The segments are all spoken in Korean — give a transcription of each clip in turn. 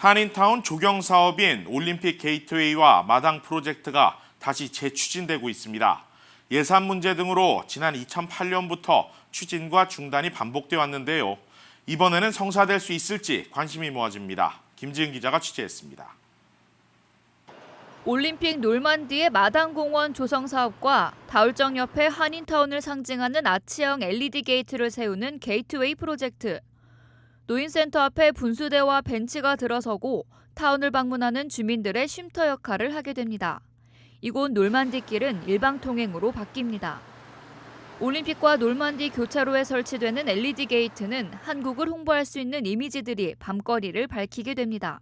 한인타운 조경 사업인 올림픽 게이트웨이와 마당 프로젝트가 다시 재추진되고 있습니다. 예산 문제 등으로 지난 2008년부터 추진과 중단이 반복돼 왔는데요. 이번에는 성사될 수 있을지 관심이 모아집니다. 김지은 기자가 취재했습니다. 올림픽 놀만디의 마당공원 조성 사업과 다울정 옆에 한인타운을 상징하는 아치형 LED 게이트를 세우는 게이트웨이 프로젝트. 노인센터 앞에 분수대와 벤치가 들어서고 타운을 방문하는 주민들의 쉼터 역할을 하게 됩니다. 이곳 놀만디 길은 일방 통행으로 바뀝니다. 올림픽과 놀만디 교차로에 설치되는 LED 게이트는 한국을 홍보할 수 있는 이미지들이 밤거리를 밝히게 됩니다.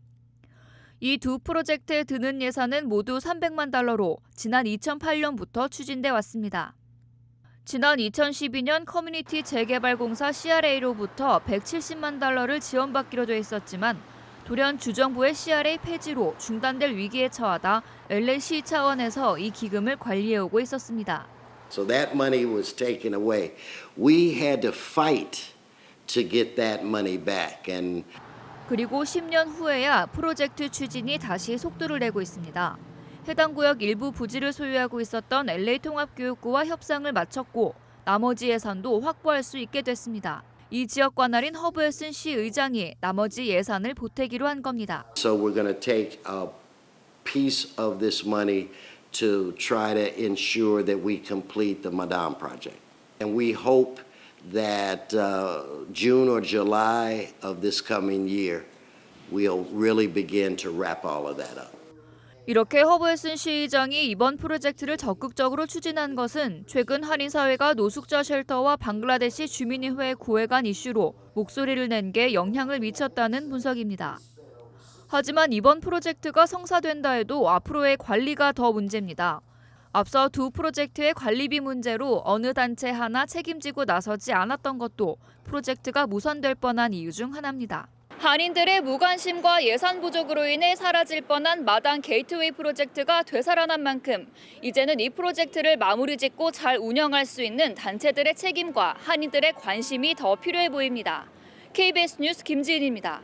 이 두 프로젝트에 드는 예산은 모두 300만 달러로 지난 2008년부터 추진돼 왔습니다. 지난 2012년 커뮤니티 재개발 공사 CRA로부터 170만 달러를 지원받기로 돼 있었지만 돌연 주정부의 CRA 폐지로 중단될 위기에 처하다 LA시 차원에서 이 기금을 관리해오고 있었습니다. So that money was taken away. We had to fight to get that money back. And 그리고 10년 후에야 프로젝트 추진이 다시 속도를 내고 있습니다. 해당 구역 일부 부지를 소유하고 있었던 LA 통합교육구와 협상을 마쳤고 나머지 예산도 확보할 수 있게 됐습니다. 이 지역 관할인 허브에슨 시 의장이 나머지 예산을 보태기로 한 겁니다. so we're going to take a piece of this money to try to ensure that we complete the Madame project. And we hope that uh, June or July of this coming year, we'll really begin to wrap all of that up. 이렇게 허브에슨 시의장이 이번 프로젝트를 적극적으로 추진한 것은 최근 한인 사회가 노숙자 쉘터와 방글라데시 주민의회 구애간 이슈로 목소리를 낸 게 영향을 미쳤다는 분석입니다. 하지만 이번 프로젝트가 성사된다 해도 앞으로의 관리가 더 문제입니다. 앞서 두 프로젝트의 관리비 문제로 어느 단체 하나 책임지고 나서지 않았던 것도 프로젝트가 무산될 뻔한 이유 중 하나입니다. 한인들의 무관심과 예산 부족으로 인해 사라질 뻔한 마당 게이트웨이 프로젝트가 되살아난 만큼 이제는 이 프로젝트를 마무리 짓고 잘 운영할 수 있는 단체들의 책임과 한인들의 관심이 더 필요해 보입니다. KBS 뉴스 김지은입니다.